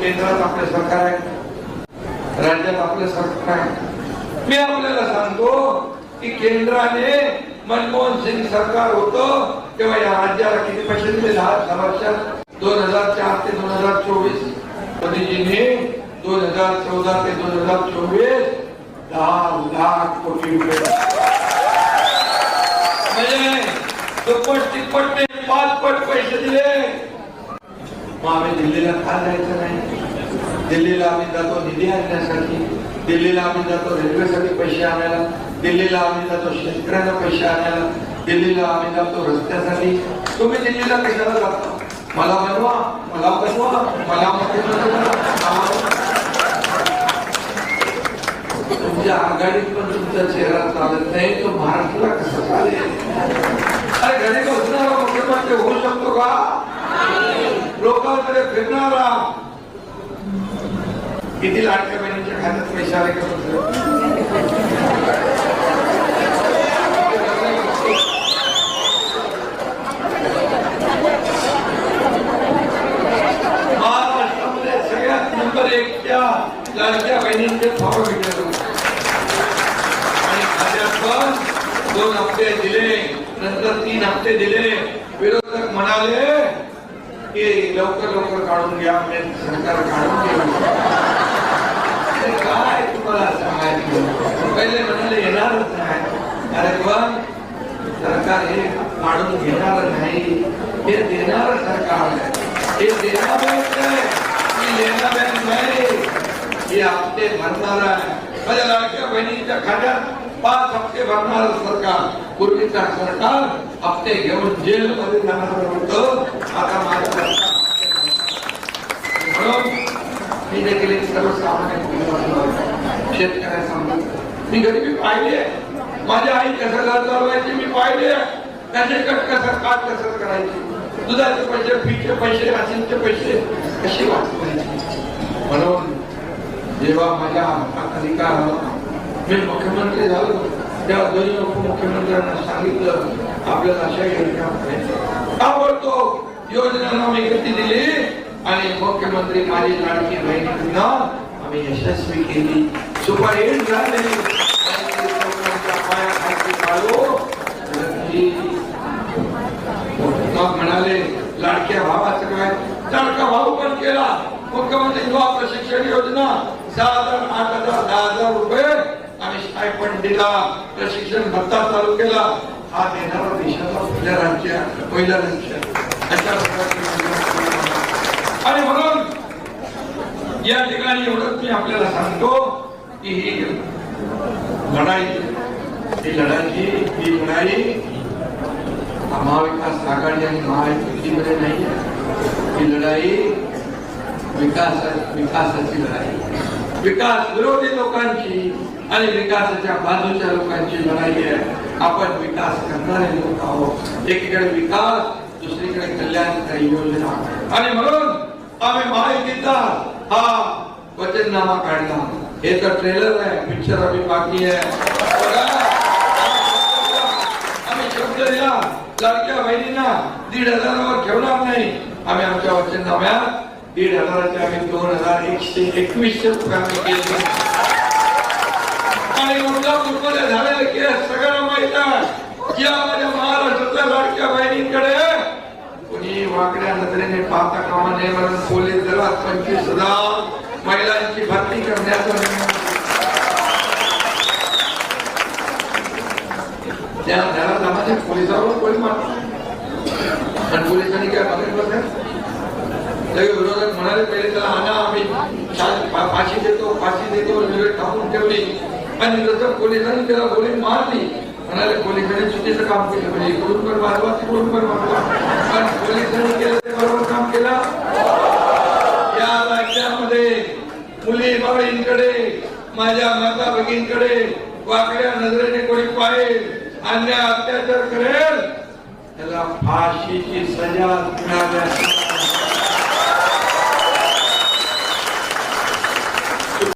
केंद्रात आपलं सरकार आहे. राज्यात आपलं सरकार आहे. मी आपल्याला सांगतो की केंद्राने मनमोहन सिंग सरकार होतं तेव्हा या राज्याला किती पैसे दिले? दहा सहा वर्षात दोन हजार चार ते दोन हजार चोवीस. मोदीजीने दोन हजार चौदा ते दोन हजार चोवीस दहा लाख कोटी रुपये म्हणजे दुप्पट तिप्पट ते पाच पट पैसे दिले. मग आम्ही दिल्लीला का जायचं नाही. दिल्लीला आम्ही जातो निधी आणण्यासाठी. दिल्लीला आम्ही जातो रेल्वेसाठी पैसे आणायला. दिल्लीला आम्ही जातो शेतकऱ्यांना पैसे आणायला. दिल्लीला आम्ही जातो रस्त्यासाठी. तुम्ही दिल्लीला कशाला जाता? मला बनवा. मला बनवा. मला तुमच्या आघाडीत पण तुमचा चेहरा चालत नाही. तो महाराष्ट्राला कसं चालेल? अरे घरी बसणारा होऊ शकतो का? लोकांकडे फिरणारा. किती लाडक्या बहिणीच्या खात्यात पैसे आले का महाराष्ट्रामध्ये सगळ्यात नंबर एकच्या लाडक्या बहिणींचे फॉर्म विकले आणि खात्यात पण दोन हप्ते दिले नंतर तीन हप्ते दिले. विरोधक म्हणाले ते लवकर लवकर काढून घ्या म्हणजे सरकार काढून घ्या काय तुम्हाला सांगायचं पहिले म्हणाले येणारच नाही. अरे पण सरकार हे काढून घेणार नाही. हे देणार सरकार हे देणार बँक आहे लेणार बँक नाही. हे हप्ते भरणार आहे. माझ्या लाडक्या बहिणीच्या खात्यात पाच हप्ते भरणार सरकार. पूर्वीचा सरकार हप्ते घेऊन जेलमध्ये जाणार होतं. आता माझं सरकार हप्ते भरणार. म्हणून मी देखील एक सर्वसामान्य शेतकऱ्या शेतकऱ्यासमोर. मी गरिबी पाहिली आहे. माझी आई कसं घर चालवायची मी पाहिले त्याचे कट कसं काट कसं करायची. दुधाचे पैसे फीचे पैसे राशींचे पैसे कसे वाचवायचे? म्हणून जेव्हा माझ्या हातात अधिकार आला मी मुख्यमंत्री झालो. त्या दोन्ही उपमुख्यमंत्र्यांना सांगितलं आपल्याला अशा योजना करायच्या. ताबडतोब योजनांना मी गती दिली आणि मुख्यमंत्री माझी लाडकी बहिणींना आम्ही यशस्वी केली. सुपरहिट झाले म्हणाले लाडक्या भावाचं काय? लाडका भाऊ पण केला. मुख्यमंत्री युवा प्रशिक्षण योजना सहा हजार आठ हजार दहा हजार रुपये आणि स्टायपंड दिला. प्रशिक्षण भत्ता चालू केला. हा देणारा देशाचा पहिल्या राज्य आहे, पहिला राज्य. आणि म्हणून या ठिकाणी एवढंच मी आपल्याला सांगतो. की ही लढाई ही लढाईची ही लढाई महाविकास आघाडी आणि महायुतीमध्ये नाही ही लढाई विकास विकासाची लढाई विकास विरोधी लोकांची आणि विकासाच्या बाजूच्या लोकांची लढाई आहे. आपण विकास करणारे लोक आहोत. एकीकडे विकास दुसरीकडे कल्याणकारी योजना. आणि म्हणून आम्ही महायुतीचा हा वचननामा काढला. हे तर ट्रेलर आहे पिक्चर अभी बाकी आहे आम्ही शब्द दिला लाडक्या बहिणींना दीड हजारावर ठेवणार नाही। आम्ही आमच्या वचननाम्यात दीड हजाराचे आम्ही दोन हजार एकशे एकवीसशे रुपये आम्ही केले आणि मुद्दापूरमध्ये झालेलं केस सगळ्यांना माहीत आहे या माझ्या महाराष्ट्रातल्या लाडक्या बहिणींकडे कुणी वाकड्या नजरेने पाहता कामा नये म्हणून पोलीस दलात पंचवीस हजार महिलांची भरती करण्याचं त्या घरात आम्हाला पोलिसावर कोणी मारत आणि पोलिसांनी काय बघितलं तरी विरोधक म्हणाले पहिले त्याला आणा आम्ही. फाशी देतो फाशी देतो वेळ टाकून ठेवली. आणि जसं पोलिसांनी त्याला गोळी मारली. म्हणाले पोलिसांनी चुकीचं काम केलं. म्हणजे इकडून पण मारवा तिकडून पण मारवा. पण पोलिसांनी केलं ते बरोबर काम केलं या राज्यामध्ये मुली बाळींकडे माझ्या माता भगिनीकडे वाकड्या नजरेने कोणी पाहिजे अन्याय अत्याचार करेल त्याला फाशीची सजा मिळाल्या